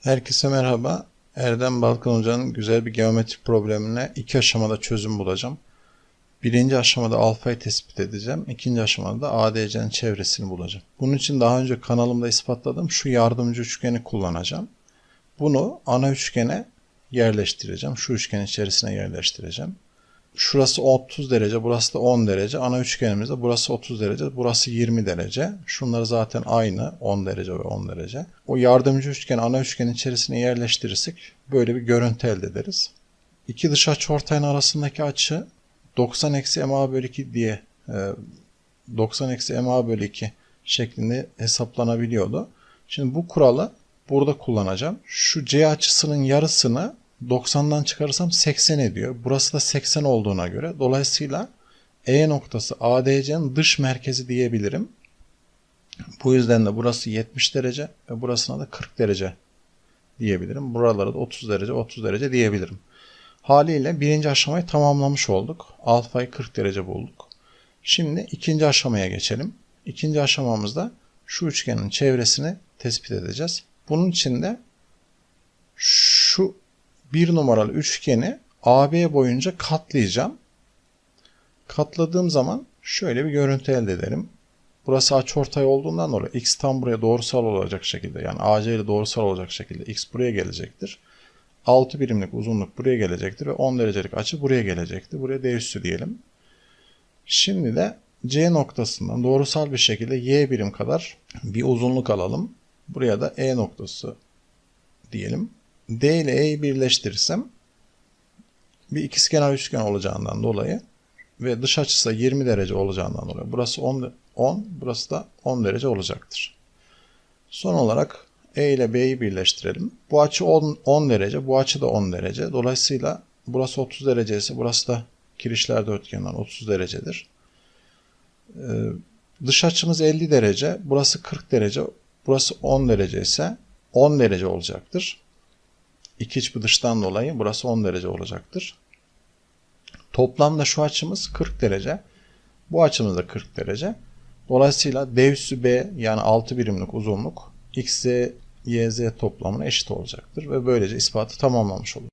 Herkese merhaba. Erdem Balkan Hoca'nın güzel bir geometrik problemine iki aşamada çözüm bulacağım. Birinci aşamada alfayı tespit edeceğim. İkinci aşamada da ADC'nin çevresini bulacağım. Bunun için daha önce kanalımda ispatladım. Şu yardımcı üçgeni kullanacağım. Bunu ana üçgene yerleştireceğim. Şu üçgenin içerisine yerleştireceğim. Şurası 30 derece, burası da 10 derece. Ana üçgenimizde burası 30 derece, burası 20 derece. Şunlar zaten aynı 10 derece ve 10 derece. O yardımcı üçgeni ana üçgenin içerisine yerleştirirsek böyle bir görüntü elde ederiz. İki dış açıortayın arasındaki açı 90 eksi ma bölü 2 diye e, 90 eksi ma bölü 2 şeklinde hesaplanabiliyordu. Şimdi bu kuralı burada kullanacağım. Şu C açısının yarısını 90'dan çıkarırsam 80 ediyor. Burası da 80 olduğuna göre dolayısıyla E noktası ADC'nin dış merkezi diyebilirim. Bu yüzden de burası 70 derece ve burasına da 40 derece diyebilirim. Buralara da 30 derece 30 derece diyebilirim. Haliyle birinci aşamayı tamamlamış olduk. Alfayı 40 derece bulduk. Şimdi ikinci aşamaya geçelim. İkinci aşamamızda şu üçgenin çevresini tespit edeceğiz. Bunun için de şu bir numaralı üçgeni AB boyunca katlayacağım. Katladığım zaman şöyle bir görüntü elde ederim. Burası açıortay olduğundan dolayı x tam buraya doğrusal olacak şekilde yani AC ile doğrusal olacak şekilde x buraya gelecektir. 6 birimlik uzunluk buraya gelecektir ve 10 derecelik açı buraya gelecektir. Buraya D üssü diyelim. Şimdi de C noktasından doğrusal bir şekilde y birim kadar bir uzunluk alalım. Buraya da E noktası diyelim. D ile E'yi birleştirirsem bir ikizkenar üçgen olacağından dolayı ve dış açısı da 20 derece olacağından dolayı burası 10, 10 burası da 10 derece olacaktır. Son olarak E ile B'yi birleştirelim. Bu açı 10, 10 derece, bu açı da 10 derece. Dolayısıyla burası 30 derece ise burası da kirişler dörtgeninden 30 derecedir. Ee, dış açımız 50 derece, burası 40 derece, burası 10 derece ise 10 derece olacaktır. İki iç bir dolayı burası 10 derece olacaktır. Toplamda şu açımız 40 derece. Bu açımız da 40 derece. Dolayısıyla D üssü B yani 6 birimlik uzunluk x, y, z toplamına eşit olacaktır. Ve böylece ispatı tamamlamış olur.